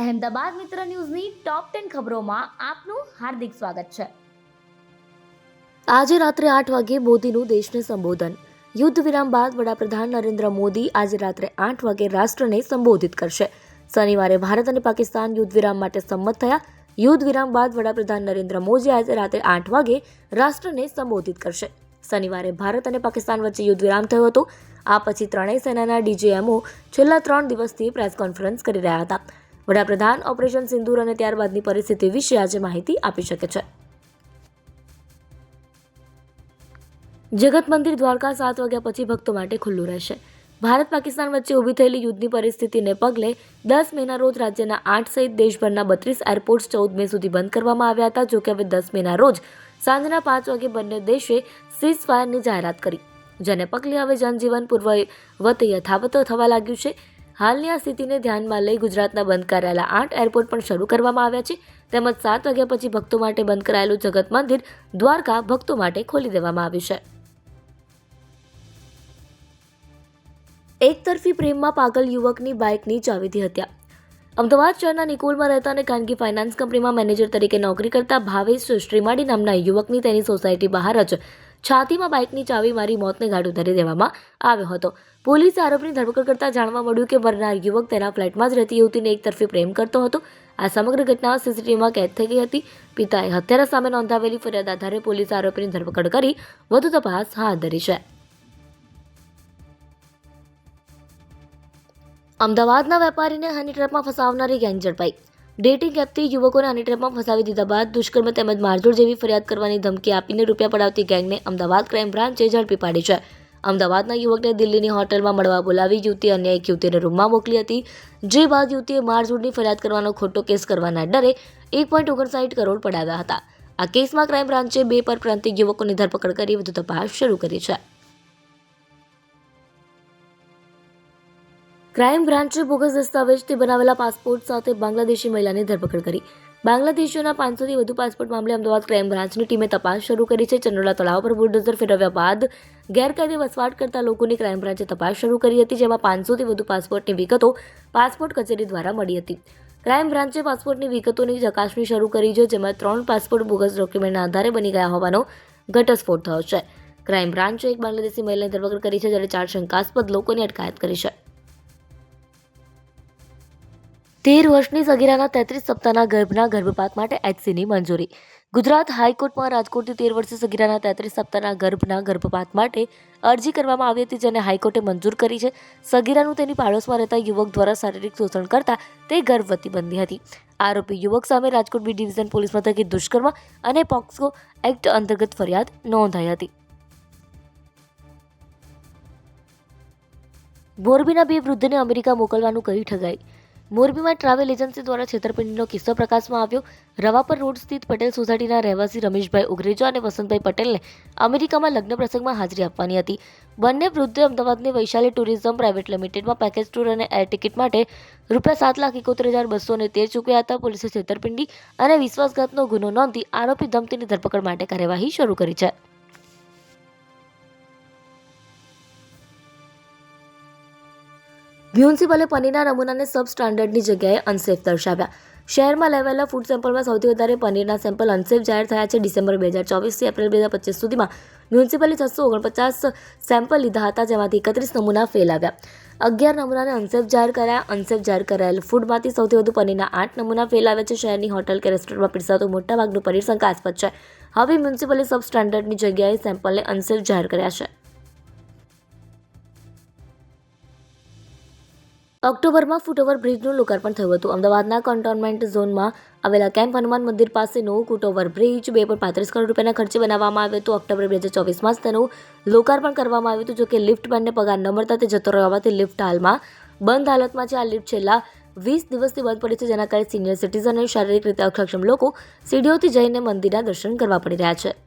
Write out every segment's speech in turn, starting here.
અહેમદાબાદ મિત્ર ન્યૂઝની top ten ખબરોમાં આપનું હાર્દિક સ્વાગત છે. આજે રાત્રે આઠ વાગે મોદીનું દેશને સંબોધન. યુદ્ધ વિરામ બાદ વડાપ્રધાન નરેન્દ્ર મોદી આજે રાત્રે આઠ વાગે રાષ્ટ્રને સંબોધિત કરશે. શનિવારે ભારત અને પાકિસ્તાન યુદ્ધ વિરામ માટે સંમત થયા. યુદ્ધ વિરામ બાદ વડાપ્રધાન નરેન્દ્ર મોદી આજે રાત્રે આઠ વાગે રાષ્ટ્રને સંબોધિત કરશે. શનિવારે ભારત અને પાકિસ્તાન વચ્ચે યુદ્ધ વિરામ થયો હતો. આ પછી ત્રણેય સેનાના ડીજીએમઓ છેલ્લા ત્રણ દિવસથી પ્રેસ કોન્ફરન્સ કરી રહ્યા હતા. વડાપ્રધાન ઓપરેશન સિંદૂર અને ત્યારબાદની પરિસ્થિતિ વિશે આજે માહિતી આપી શકે છે. જગત મંદિર દ્વારકા સાત વાગ્યા પછી ભક્તો માટે ખુલ્લું રહેશે. ભારત પાકિસ્તાન વચ્ચે ઊભી થયેલી યુદ્ધની પરિસ્થિતિને પગલે દસ મેના રોજ રાજ્યના આઠ સહિત દેશભરના બત્રીસ એરપોર્ટ્સ ચૌદ મે સુધી બંધ કરવામાં આવ્યા હતા જોકે હવે દસ મેના રોજ સાંજના પાંચ વાગે બંને દેશે સીઝ ફાયરની જાહેરાત કરી. જેને પગલે હવે જનજીવન પૂર્વવત યથાવત થવા લાગ્યું છે. હાલની આ સ્થિતિને ધ્યાનમાં લઈ ગુજરાતના બંધ કરાયેલા આઠ એરપોર્ટ પણ શરૂ કરવામાં આવ્યા છે. તેમજ સાત વાગ્યા પછી ભક્તો માટે બંધ કરાયેલું જગત મંદિર દ્વારકા ભક્તો માટે ખોલી દેવામાં આવ્યું છે. એકતરફી પ્રેમમાં પાગલ યુવકની બાઇકની ચાવીથી હત્યા. અમદાવાદ શહેરના નિકોલમાં રહેતા અને ખાનગી ફાઇનાન્સ કંપનીમાં મેનેજર તરીકે નોકરી કરતા ભાવેશ શ્રીમાડી નામના યુવકની તેની સોસાયટી બહાર જ છાતીમાં બાઇકની ચાવી મારી મોતને ઘાટ ઉતારી દેવામાં આવ્યો હતો. પોલીસે આરોપીની ધરપકડ કરતા જાણવા મળ્યું કે મરનાર યુવક તેના ફ્લેટમાં જ રહેતી યુવતીને એકતરફી પ્રેમ કરતો હતો. આ સમગ્ર ઘટના સીસીટીવીમાં કેદ થઈ ગઈ હતી. પિતાએ હત્યારા સામે નોંધાવેલી ફરિયાદ આધારે પોલીસે આરોપીની ધરપકડ કરી વધુ તપાસ હાથ ધરી છે. અમદાવાદના વેપારીને હની ટ્રેપમાં ફસાવનારી ગેંગ ઝડપાઈ. ડેટિંગ એપથી યુવકોને હની ટ્રેપમાં ફસાવી દીધા બાદ દુષ્કર્મ તેમજ મારઝોડ જેવી ફરિયાદ કરવાની ધમકી આપીને રૂપિયા પડાવતી ગેંગને અમદાવાદ ક્રાઇમ બ્રાન્ચે ઝડપી પાડી છે. અમદાવાદના યુવકને દિલ્હીની હોટલમાં મળવા બોલાવી યુવતી અન્ય એક યુવતીને રૂમમાં મોકલી હતી. જે બાદ યુવતીએ મારઝોડની ફરિયાદ કરવાનો ખોટો કેસ કરવાના ડરે એક પોઈન્ટ ઓગણસાઠ કરોડ પડાવ્યા હતા. આ કેસમાં ક્રાઇમ બ્રાન્ચે બે પરપ્રાંતિક યુવકોની ધરપકડ કરી વધુ તપાસ શરૂ કરી છે. ક્રાઇમ બ્રાન્ચે બોગસ દસ્તાવેજથી બનાવેલા પાસપોર્ટ સાથે બાંગ્લાદેશી મહિલાની ધરપકડ કરી. બાંગ્લાદેશીઓના પાંચસોથી વધુ પાસપોર્ટ મામલે અમદાવાદ ક્રાઇમ બ્રાન્ચની ટીમે તપાસ શરૂ કરી છે. ચંદ્રોલા તળાવ પર બુલડોઝર ફેરવ્યા બાદ ગેરકાયદે વસવાટ કરતા લોકોની ક્રાઇમ બ્રાન્ચે તપાસ શરૂ કરી હતી, જેમાં પાંચસોથી વધુ પાસપોર્ટની વિગતો પાસપોર્ટ કચેરી દ્વારા મળી હતી. ક્રાઇમ બ્રાન્ચે પાસપોર્ટની વિગતોની ચકાસણી શરૂ કરી છે, જેમાં ત્રણ પાસપોર્ટ બોગસ ડોક્યુમેન્ટના આધારે બની ગયા હોવાનો ઘટસ્ફોટ થયો છે. ક્રાઇમ બ્રાન્ચે એક બાંગ્લાદેશી મહિલાની ધરપકડ કરી છે, જ્યારે ચાર શંકાસ્પદ લોકોની અટકાયત કરી છે. તેર વર્ષની સગીરાના તેત્રીસ સપ્તાહના ગર્ભના ગર્ભપાત માટે એચસીની મંજૂરી. ગુજરાત હાઈકોર્ટમાં રાજકોટથી તેર વર્ષે સગીરાના તેત્રીસ સપ્તાહના ગર્ભના ગર્ભપાત માટે અરજી કરવામાં આવી હતી જેને હાઈકોર્ટે મંજૂર કરી છે. સગીરાનું તેની પાડોશમાં રહેતા યુવક દ્વારા શારીરિક શોષણ કરતા તે ગર્ભવતી બની હતી. આરોપી યુવક સામે રાજકોટ બી ડિવિઝન પોલીસ મથકે દુષ્કર્મ અને પોક્સો એક્ટ અંતર્ગત ફરિયાદ નોંધાઈ હતી. મોરબીના બે વૃદ્ધને અમેરિકા મોકલવાનું કહી ઠગાઈ. મોરબીમાં ટ્રાવેલ એજન્સી દ્વારા છેતરપિંડીનો કિસ્સો પ્રકાશમાં આવ્યો. રવાપર રોડ સ્થિત પટેલ સોસાયટીના રહેવાસી રમેશભાઈ ઉગરેજા અને વસંતભાઈ પટેલને અમેરિકામાં લગ્ન પ્રસંગમાં હાજરી આપવાની હતી. બંને વૃદ્ધે અમદાવાદની વૈશાલી ટુરિઝમ પ્રાઇવેટ લિમિટેડમાં પેકેજ ટૂર અને એર ટિકિટ માટે રૂપિયા સાત લાખ એકોતેર હજાર બસો ને તેર ચૂક્યા હતા. પોલીસે છેતરપિંડી અને વિશ્વાસઘાતનો ગુનો નોંધી આરોપી ધમતીની ધરપકડ માટે કાર્યવાહી શરૂ કરી છે. મ્યુનિસિપલે પનીરના નમૂનાને સબ સ્ટાન્ડર્ડની જગ્યાએ અનસેફ દર્શાવ્યા. શહેરમાં લેવાયેલા ફૂડ સેમ્પલમાં સૌથી વધારે પનીરના સેમ્પલ અનસેફ જાહેર થયા છે ડિસેમ્બર બે હજાર ચોવીસથી એપ્રિલ બે હજાર પચીસ સુધીમાં. મ્યુનિસિપલે છસો ઓગણપચાસ સેમ્પલ લીધા હતા જેમાંથી એકત્રીસ નમૂના ફેલ આવ્યા. અગિયાર નમૂનાને અનસેફ જાહેર કરાયા. અનસેફ જાહેર કરાયેલ ફૂડમાંથી સૌથી વધુ પનીરના આઠ નમૂના ફેલ આવ્યા છે. શહેરની હોટલ કે રેસ્ટોરન્ટમાં પીરસાતું મોટાભાગનું પનીર શંકાસ્પદ છે. હવે મ્યુનિસિપલે સબ સ્ટાન્ડર્ડની જગ્યાએ સેમ્પલને અનસેફ જાહેર કર્યા છે. ઓક્ટોબરમાં ફૂટઓવર બ્રિજનું લોકાર્પણ થયું હતું. અમદાવાદના કન્ટોનમેન્ટ ઝોનમાં આવેલા કેમ્પ હનુમાન મંદિર પાસેનો ફૂટઓવર બ્રિજ બે પર પાંત્રીસ કરોડ રૂપિયાના ખર્ચે બનાવવામાં આવ્યો હતો. ઓક્ટોબર બે હજાર ચોવીસમાં જ તેનું લોકાર્પણ કરવામાં આવ્યું હતું, જોકે લિફ્ટ બંને પગાર ન મળતા તે જતો રહેવાથી લિફ્ટ હાલમાં બંધ હાલતમાં છે. આ લિફ્ટ છેલ્લા વીસ દિવસથી બંધ પડી છે, જેના કારણે સિનિયર સિટીઝન અને શારીરિક રીતે અક્ષમ લોકો સીડીઓથી જઈને મંદિરના દર્શન કરવા પડી રહ્યા છે.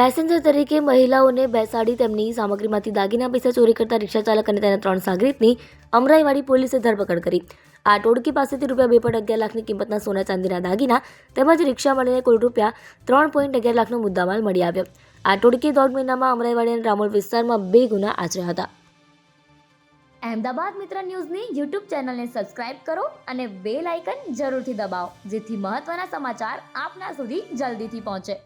પેસેન્જર તરીકે મહિલાઓને બેસાડી તેમની સામગ્રીમાંથી દાગીના પૈસા ચોરી કરતા રિક્ષા ચાલક અને તેના ત્રણ સાગરીતની અમરાઈવાડી પોલીસે ધરપકડ કરી. આ ટોળકી પાસેથી રૂપિયા બે પોઈન્ટ અગિયાર લાખની કિંમતના સોના ચાંદીના દાગીના તેમજ રિક્ષા મળીને કુલ રૂપિયા ત્રણ પોઈન્ટ અગિયાર લાખનો મુદ્દામાલ મળી આવ્યો. આ ટોળકી દોઢ મહિનામાં અમરાઈવાડી અને રામોલ વિસ્તારમાં બે ગુના આચર્યા હતા. અહેમદાબાદ મિત્ર ન્યૂઝની યુટ્યુબ ચેનલને સબસ્ક્રાઇબ કરો અને બેલ આઇકન જરૂરથી દબાવો, જેથી મહત્ત્વના સમાચાર આપના સુધી જલ્દીથી પહોંચે.